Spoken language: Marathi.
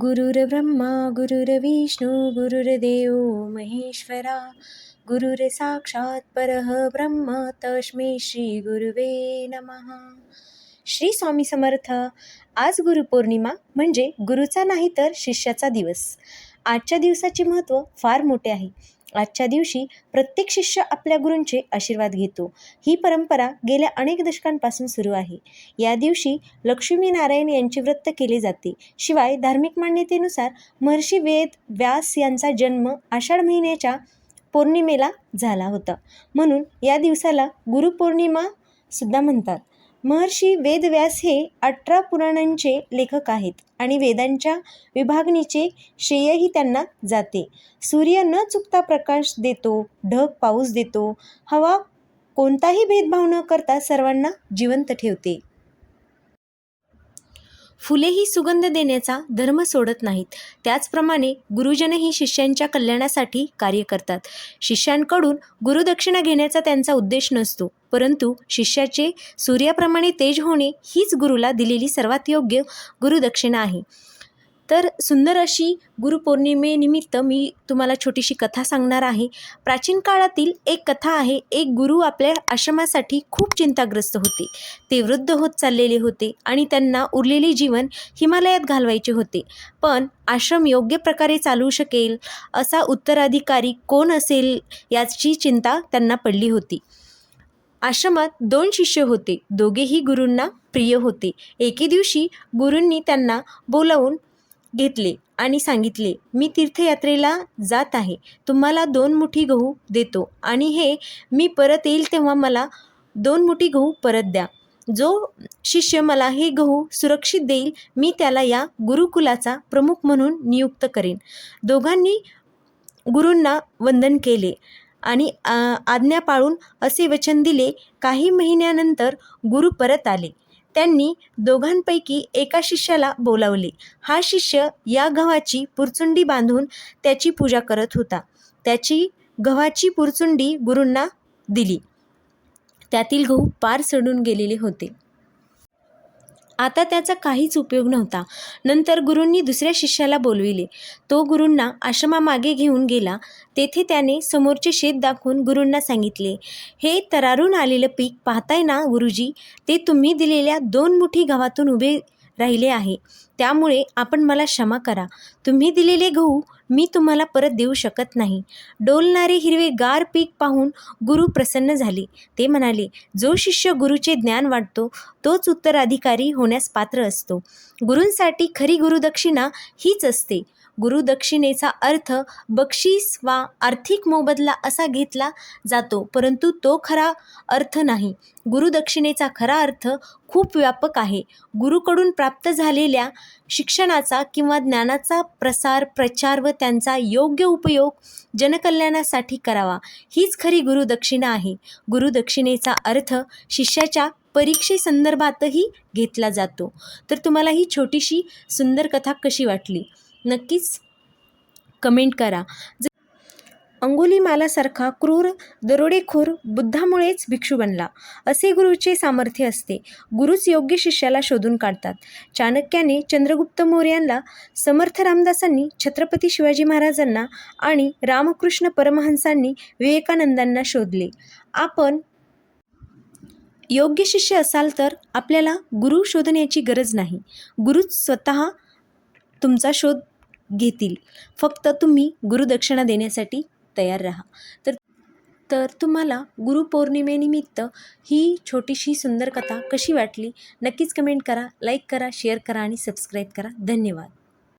गुरुर्ब्रह्मा गुरुर्विष्णू गुरुर्देव महेश्वरा गुरुर साक्षात परः ब्रह्म तस्मै श्री गुरुवे नमः. श्री स्वामी समर्थ आज गुरुपौर्णिमा म्हणजे गुरुचा नाही तर शिष्याचा दिवस. आजच्या दिवसाचे महत्त्व फार मोठे आहे. आजच्या दिवशी प्रत्येक शिष्य आपल्या गुरूंचे आशीर्वाद घेतो. ही परंपरा गेल्या अनेक दशकांपासून सुरू आहे. या दिवशी लक्ष्मीनारायण यांचे व्रत केले जाते. शिवाय धार्मिक मान्यतेनुसार महर्षी वेद व्यास यांचा जन्म आषाढ महिन्याच्या पौर्णिमेला झाला होता. म्हणून या दिवसाला गुरुपौर्णिमा सुद्धा म्हणतात. महर्षी वेदव्यास हे अठरा पुराणांचे लेखक आहेत आणि वेदांच्या विभागणीचे श्रेयही त्यांना जाते. सूर्य न चुकता प्रकाश देतो ढग पाऊस देतो हवा कोणताही भेदभाव न करता सर्वांना जिवंत ठेवते. फुलेही सुगंध देण्याचा धर्म सोडत नाहीत. त्याचप्रमाणे गुरुजनही शिष्यांच्या कल्याणासाठी कार्य करतात. शिष्यांकडून गुरुदक्षिणा घेण्याचा त्यांचा उद्देश नसतो. परंतु शिष्याचे सूर्याप्रमाणे तेज होणे हीच गुरुला दिलेली सर्वात योग्य गुरुदक्षिणा आहे. तर सुंदर अशी गुरुपौर्णिमेनिमित्त मी तुम्हाला छोटीशी कथा सांगणार आहे. प्राचीन काळातील एक कथा आहे एक गुरु आपल्या आश्रमासाठी खूप चिंताग्रस्त होते. ते वृद्ध होत चाललेले होते आणि त्यांना उरलेले जीवन हिमालयात घालवायचे होते. पण आश्रम योग्य प्रकारे चालू शकेल असा उत्तराधिकारी कोण असेल याची चिंता त्यांना पडली होती. आश्रमात दोन शिष्य होते. दोघेही गुरूंना प्रिय होते. एके दिवशी गुरूंनी त्यांना बोलावून घेतले आणि सांगितले मी तीर्थयात्रेला जात आहे. तुम्हाला दोन मुठी गहू देतो आणि हे मी परत येईल तेव्हा मला दोन मुठी गहू परत द्या. जो शिष्य मला हे गहू सुरक्षित देईल मी त्याला या गुरुकुलाचा प्रमुख म्हणून नियुक्त करेन. दोघांनी गुरूंना वंदन केले आणि आज्ञा पाळून असे वचन दिले. काही महिन्यानंतर गुरु परत आले. त्यांनी दोघांपैकी एका शिष्याला बोलावले. हा शिष्य या गव्हाची पुरचुंडी बांधून त्याची पूजा करत होता. त्याची गव्हाची पुरचुंडी गुरूंना दिली. त्यातील गहू पार सडून गेलेले होते. आता त्याचा काहीच उपयोग नव्हता. नंतर गुरूंनी दुसऱ्या शिष्याला बोलविले. तो गुरूंना आश्रमामागे घेऊन गेला. तेथे त्याने समोरचे शेत दाखवून गुरूंना सांगितले हे तरारून आलेलं पीक पाहताय ना गुरुजी? ते तुम्ही दिलेल्या दोन मुठी गव्हातून उभे राहिले आहे. त्यामुळे आपण मला क्षमा करा. तुम्ही दिलेले गहू मी तुम्हाला परत देऊ शकत नाही. डोलणारे हिरवे गार पीक पाहून गुरु प्रसन्न झाले. ते म्हणाले जो शिष्य गुरुचे ज्ञान वाटतो तोच उत्तराधिकारी होण्यास पात्र असतो. गुरूंसाठी खरी गुरुदक्षिणा हीच असते. गुरुदक्षिणेचा अर्थ बक्षीस वा आर्थिक मोबदला असा घेतला जातो परंतु तो खरा अर्थ नाही. गुरुदक्षिणेचा खरा अर्थ खूप व्यापक आहे. गुरुकडून प्राप्त झालेल्या शिक्षणाचा किंवा ज्ञानाचा प्रसार प्रचार व त्यांचा योग्य उपयोग जनकल्याणासाठी करावा हीच खरी गुरुदक्षिणा आहे. गुरुदक्षिणेचा अर्थ शिष्याच्या परीक्षेसंदर्भातही घेतला जातो. तर तुम्हाला ही छोटीशी सुंदर कथा कशी वाटली? नक्कीच कमेंट करा. अंगुलीमालासारखा क्रूर दरोडेखोर बुद्धामुळेच भिक्षू बनला. असे गुरुचे सामर्थ्य असते. गुरुच योग्य शिष्याला शोधून काढतात. चाणक्याने चंद्रगुप्त मौर्यांना समर्थ रामदासांनी छत्रपती शिवाजी महाराजांना आणि रामकृष्ण परमहंसांनी विवेकानंदांना शोधले. आपण योग्य शिष्य असाल तर आपल्याला गुरु शोधण्याची गरज नाही. गुरुच स्वतः तुमचा शोध घेतील. फक्त तुम्ही गुरुदक्षिणा देण्यासाठी तयार राहा. तर तर तुम्हाला गुरुपौर्णिमेनिमित्त ही छोटीशी सुंदर कथा कशी वाटली? नक्कीच कमेंट करा लाईक करा शेअर करा आणि सबस्क्राईब करा. धन्यवाद.